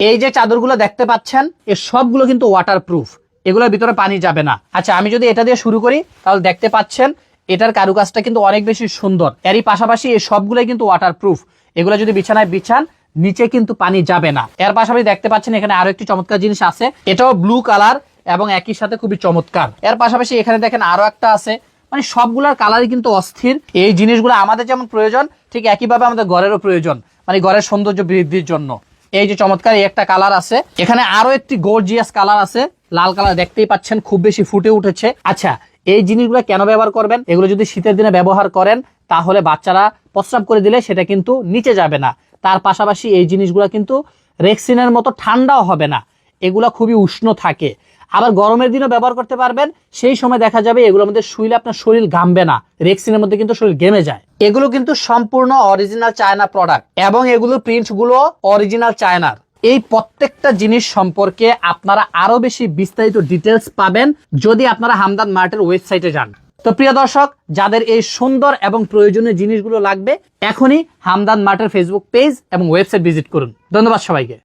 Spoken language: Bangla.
এই যে চাদরগুলো দেখতে পাচ্ছেন, এ সবগুলো কিন্তু ওয়াটার প্রুফ এগুলোর ভিতরে পানি যাবে না। আচ্ছা আমি যদি এটা দিয়ে শুরু করি, তাহলে দেখতে পাচ্ছেন, এটার কারুকাজটা কিন্তু অনেক বেশি সুন্দর। এরই পাশাপাশি এই সবগুলোই কিন্তু ওয়াটার প্রুফ এগুলো যদি বিছানায় বিছান, নিচে কিন্তু পানি যাবে না। এর পাশাপাশি দেখতে পাচ্ছেন, এখানে আরও একটি চমৎকার জিনিস আছে। এটাও ব্লু কালার এবং একই সাথে খুবই চমৎকার। এর পাশাপাশি এখানে দেখেন আরও একটা আছে। মানে সবগুলোর কালারই কিন্তু অস্থির। এই জিনিসগুলো আমাদের যেমন প্রয়োজন, ঠিক একইভাবে আমাদের ঘরেরও প্রয়োজন। মানে ঘরের সৌন্দর্য বৃদ্ধির জন্য। এই যে চমৎকার একটা কালার আছে। এখানে আরও একটি গর্জিয়াস কালার আছে। লাল কালার দেখতেই পাচ্ছেন, খুব বেশি ফুটে উঠেছে। আচ্ছা এই জিনিসগুলো কেন ব্যবহার করবেন? এগুলো যদি শীতের দিনে ব্যবহার করেন, তাহলে বাচ্চারা প্রস্রাব করে দিলে সেটা কিন্তু নিচে যাবে না। তার পাশাপাশি এই জিনিসগুলো কিন্তু রেক্সিনের মতো ঠান্ডাও হবে না। এগুলো খুবই উষ্ণ থাকে। আবার গরমের দিনও ব্যবহার করতে পারবেন। সেই সময় দেখা যাবে এগুলোর মধ্যে শুইলে আপনার শরীর ঘামবে না। রেক্সিনের মধ্যে কিন্তু শরীর ঘেমে যায়। এগুলো কিন্তু সম্পূর্ণ অরিজিনাল চায়না প্রোডাক্ট এবং এগুলো প্রিন্টসগুলো অরিজিনাল চায়নার এই প্রত্যেকটা জিনিস সম্পর্কে আপনারা আরও বেশি বিস্তারিত ডিটেলস পাবেন যদি আপনারা হামদান মার্টের ওয়েবসাইটে যান। তো প্রিয় দর্শক, যাদের এই সুন্দর এবং প্রয়োজনীয় জিনিসগুলো লাগবে, এখনই হামদান মার্টের ফেসবুক পেজ এবং ওয়েবসাইট ভিজিট করুন। ধন্যবাদ সবাইকে।